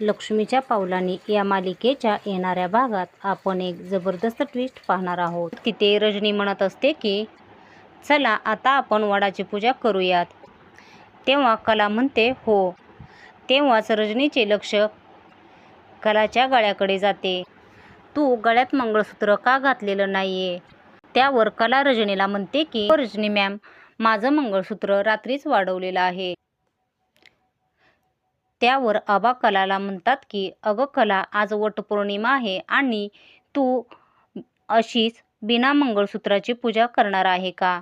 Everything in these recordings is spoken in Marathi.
लक्ष्मीच्या पावलाने या मालिकेच्या येणाऱ्या भागात आपण एक जबरदस्त ट्विस्ट पाहणार आहोत. तिथे रजनी म्हणत असते की चला आता आपण वडाची पूजा करूयात. तेव्हा कला म्हणते हो. तेव्हाच रजनीचे लक्ष कलाच्या गळ्याकडे जाते. तू गळ्यात मंगळसूत्र का घातलेलं नाहीये? त्यावर कला रजनीला म्हणते की हो रजनी मॅम माझं मंगळसूत्र रात्रीच वाढवलेलं आहे. त्यावर आबा कलाला म्हणतात की अगं कला आज वटपौर्णिमा आहे आणि तू अशीच बिना मंगळसूत्राची पूजा करणार आहे का?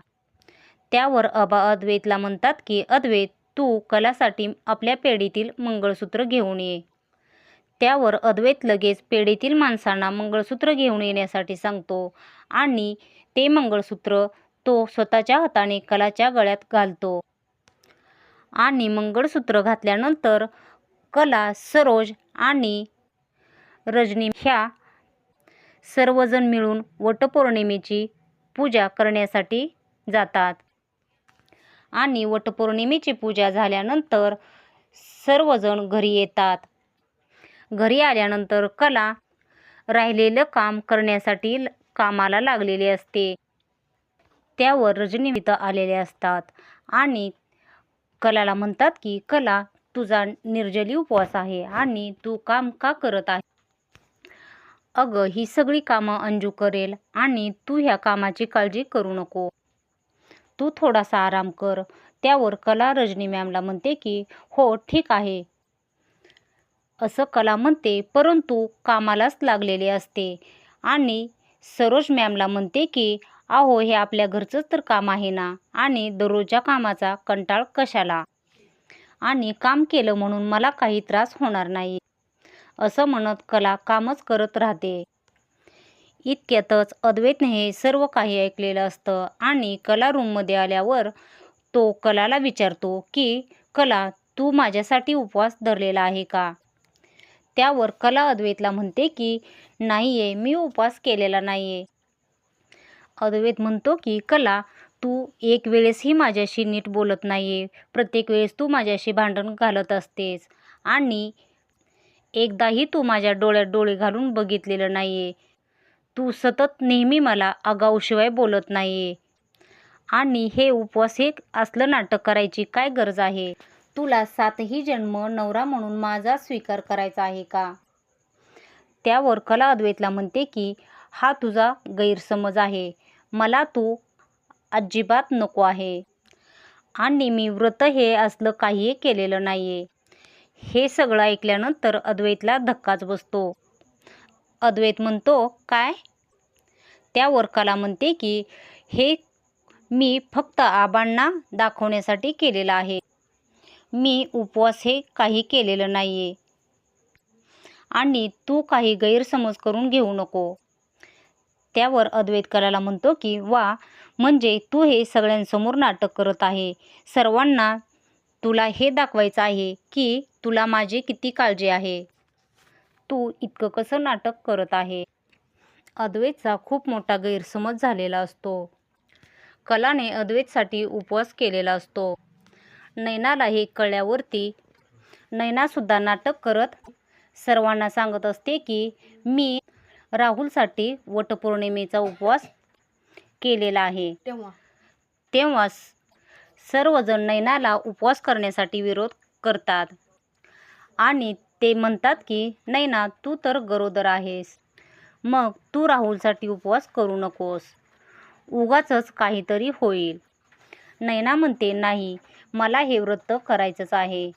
त्यावर अबा अद्वैतला म्हणतात की अद्वैत तू कलासाठी आपल्या पेढीतील मंगळसूत्र घेऊन ये. त्यावर अद्वैत लगेच पेढीतील माणसांना मंगळसूत्र घेऊन येण्यासाठी सांगतो आणि ते मंगळसूत्र तो स्वतःच्या हाताने कलाच्या गळ्यात घालतो. आणि मंगळसूत्र घातल्यानंतर कला सरोज आणि रजनी ह्या सर्वजण मिळून वटपौर्णिमेची पूजा करण्यासाठी जातात. आणि वटपौर्णिमेची पूजा झाल्यानंतर सर्वजण घरी येतात. घरी आल्यानंतर कला राहिलेलं काम करण्यासाठी ल- कामाला लागलेली असते. त्यावर रजनी आलेले असतात. आणि कलाला म्हणतात की कला तुझा निर्जली उपवास आहे आणि तू काम का करत आहे? अगं ही सगळी कामं अंजू करेल आणि तू ह्या कामाची काळजी करू नको. तू थोडासा आराम कर. त्यावर कला रजनी मॅमला म्हणते की हो ठीक आहे. असं कला म्हणते परंतु कामालाच लागलेले असते. आणि सरोज मॅमला म्हणते की अहो हे आपल्या घरचंच तर काम आहे ना? आणि दररोजच्या कामाचा कंटाळ कशाला? आणि काम केलं म्हणून मला काही त्रास होणार नाही असं म्हणत कला कामच करत राहते. इतक्यातच अद्वैतने हे सर्व काही ऐकलेलं असतं आणि कला रूममध्ये आल्यावर तो कलाला विचारतो की कला तू माझ्यासाठी उपवास धरलेला आहे का? त्यावर कला अद्वैतला म्हणते की नाही आहे मी उपवास केलेला नाही आहे अद्वैत म्हणतो की कला तू एक वेळेसही माझ्याशी नीट बोलत नाही आहे प्रत्येक वेळेस तू माझ्याशी भांडण घालत असतेस. आणि एकदाही तू माझ्या डोळ्यात डोळे घालून बघितलेलं नाही आहे तू सतत नेहमी मला आगाऊशिवाय बोलत नाही आहे आणि हे उपवास हे असलं नाटक करायची काय गरज आहे? तुला सातही जन्म नवरा म्हणून माझा स्वीकार करायचा आहे का? त्यावर कला अद्वैतला म्हणते की हा तुझा गैरसमज आहे. मला तू अजिबात नको आहे. आणि मी व्रत हे असलं काहीही केलेलं नाही हे सगळं ऐकल्यानंतर अद्वैतला धक्काच बसतो. अद्वैत म्हणतो काय? त्यावर कला म्हणते की हे मी फक्त आबांना दाखवण्यासाठी केलेलं आहे. मी उपवास हे काही केलेलं नाही आहे आणि तू काही गैरसमज करून घेऊ नको. त्यावर अद्वैत कलाला म्हणतो की वा म्हणजे तू हे सगळ्यांसमोर नाटक करत आहे. सर्वांना तुला हे दाखवायचं आहे की तुला माझी किती काळजी आहे. तू इतकं कसं नाटक करत आहे? अद्वैतचा खूप मोठा गैरसमज झालेला असतो. कलाने अद्वैतसाठी उपवास केलेला असतो. नैनाला हे कळल्यावरती नैनासुद्धा नाटक करत सर्वांना सांगत असते की मी राहुलसाठी वटपौर्णिमेचा उपवास केलेला आहे. तेव्हा. तेव्हा सर्वजण नैनाला उपवास करण्यासाठी विरोध करतात. आणि ते म्हणतात की नैना तू तर गरोदर आहेस. मग तू राहुलसाठी उपवास करू नकोस. उगाचच काहीतरी होईल. नैना म्हणते नाही मला हे व्रत करायचंच आहे.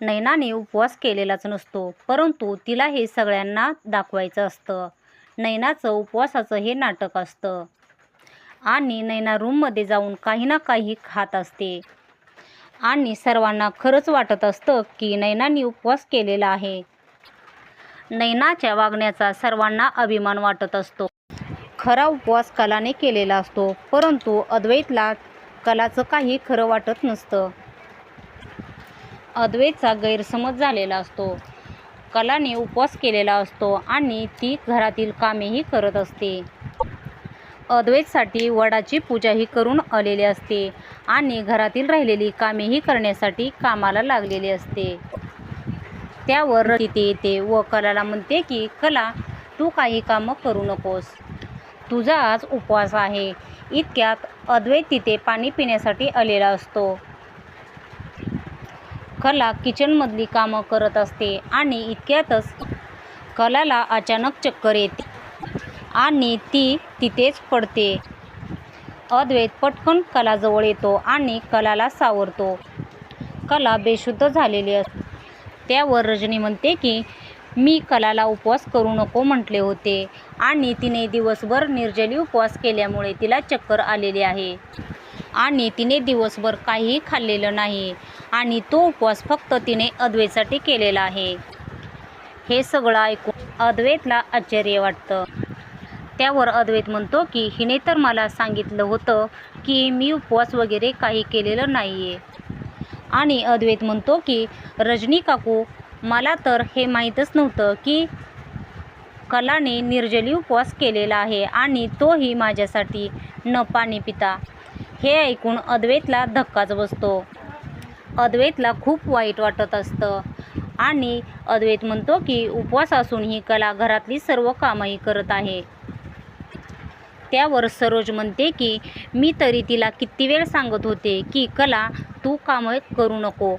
नैनाने उपवास केलेलाच नसतो परंतु तिला हे सगळ्यांना दाखवायचं असतं. नैनाचं उपवासाचं हे नाटक असतं. आणि नैना रूममध्ये जाऊन काही ना काही खात असते. आणि सर्वांना खरंच वाटत असतं की नैनाने उपवास केलेला आहे. नैनाच्या वागण्याचा सर्वांना अभिमान वाटत असतो. खरा उपवास कलाने केलेला असतो परंतु अद्वैतला कलाचं काही खरं वाटत नसतं. अद्वैतचा गैरसमज झालेला असतो. कलाने उपवास केलेला असतो आणि ती घरातील कामेही करत असते. अद्वैतसाठी वडाची पूजाही करून आलेली असते आणि घरातील राहिलेली कामेही करण्यासाठी कामाला लागलेली असते. त्यावर तिथे येते व कलाला म्हणते की कला तू काही कामं करू नकोस. तुझा आज उपवास आहे. इतक्यात अद्वैत तिथे पाणी पिण्यासाठी आलेला असतो. कला किचनमधली कामं करत असते आणि इतक्यातच कलाला अचानक चक्कर येते. आणि ती तिथेच पडते. अद्वैत पटकन कलाजवळ येतो आणि कलाला सावरतो. कला बेशुद्ध झालेली असते त्यावर रजनी म्हणते की मी कलाला उपवास करू नको म्हटले होते. आणि तिने दिवसभर निर्जली उपवास केल्यामुळे तिला चक्कर आलेली आहे. आणि तिने दिवसभर काहीही खाल्लेलं नाही. आणि तो उपवास फक्त तिने अद्वैतसाठी केलेला आहे. हे सगळं ऐकून अद्वैतला आश्चर्य वाटतं. त्यावर अद्वैत म्हणतो की हिने तर मला सांगितलं होतं की मी उपवास वगैरे काही केलेलं नाही आहे आणि अद्वैत म्हणतो की रजनी काकू मला तर हे माहीतच नव्हतं की कलाने निर्जली उपवास केलेला आहे आणि तोही माझ्यासाठी न पाणी पिता. हे ऐकून अद्वैतला धक्काच बसतो. अद्वैतला खूप वाईट वाटत असतं. आणि अद्वैत म्हणतो की उपवास असून ही कला घरातली सर्व कामंही करत आहे. त्यावर सरोज म्हणते की मी तरी तिला किती वेळ सांगत होते की कला तू कामं करू नको.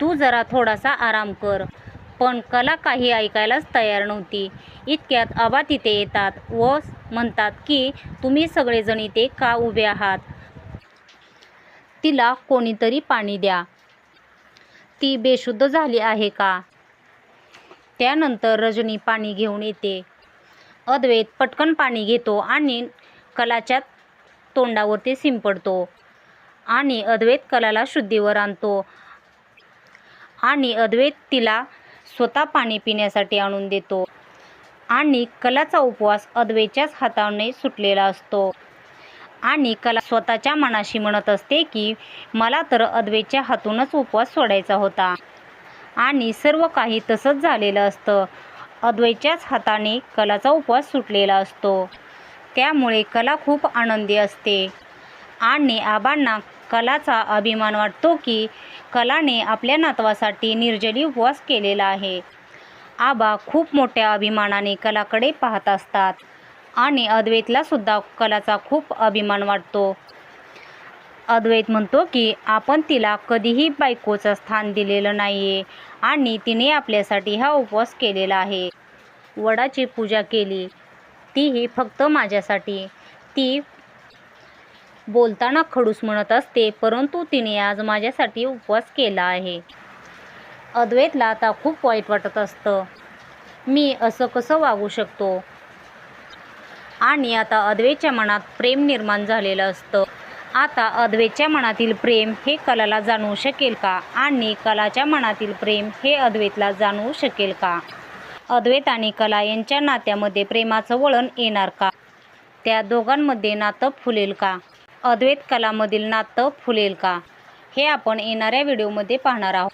तू जरा थोडासा आराम कर. पण कला काही ऐकायलाच तयार नव्हती. इतक्यात आबा तिथे येतात व म्हणतात की तुम्ही सगळेजण इथे का उभे आहात? तिला कोणीतरी पाणी द्या. ती बेशुद्ध झाली आहे का? त्यानंतर रजनी पाणी घेऊन येते. अद्वैत पटकन पाणी घेतो आणि कलाच्या तोंडावर ते शिंपडतो आणि अद्वैत कलाला शुद्धीवर आणतो. आणि अद्वैत तिला स्वतः पाणी पिण्यासाठी आणून देतो. आणि कलाचा उपवास अद्वैच्याच हाताने सुटलेला असतो. आणि कला स्वतःच्या मनाशी म्हणत असते की मला तर अद्वैच्या हातूनच उपवास सोडायचा होता. आणि सर्व काही तसंच झालेलं असतं. अद्वैच्याच हाताने कलाचा उपवास सुटलेला असतो. त्यामुळे कला खूप आनंदी असते. आणि आबांना कलाचा अभिमान वाटतो की कलाने आपल्या नातवासाठी निर्जली उपवास केलेला आहे. आबा खूप मोठ्या अभिमानाने कलाकडे पाहत असतात. आणि अद्वैतलासुद्धा कलाचा खूप अभिमान वाटतो. अद्वैत म्हणतो की आपण तिला कधीही बायकोचं स्थान दिलेलं नाही आहे आणि तिने आपल्यासाठी हा उपवास केलेला आहे. वडाची पूजा केली. तीही फक्त माझ्यासाठी. ती बोलताना खडूस म्हणत असते परंतु तिने आज माझ्यासाठी उपवास केला आहे. अद्वैतला आता खूप वाईट वाटत असतं. मी असं कसं वागू शकतो? आणि आता अद्वैतच्या मनात प्रेम निर्माण झालेलं असतं. आता अद्वैतच्या मनातील प्रेम हे कलाला जाणवू शकेल का? आणि कलाच्या मनातील प्रेम हे अद्वैतला जाणवू शकेल का? अद्वैत आणि कला यांच्या नात्यामध्ये प्रेमाचं वळण येणार का? त्या दोघांमध्ये नातं फुलेल का? अद्वैत कलामधील नातं फुलेल का? हे आपण येणाऱ्या व्हिडिओमध्ये पाहणार आहोत.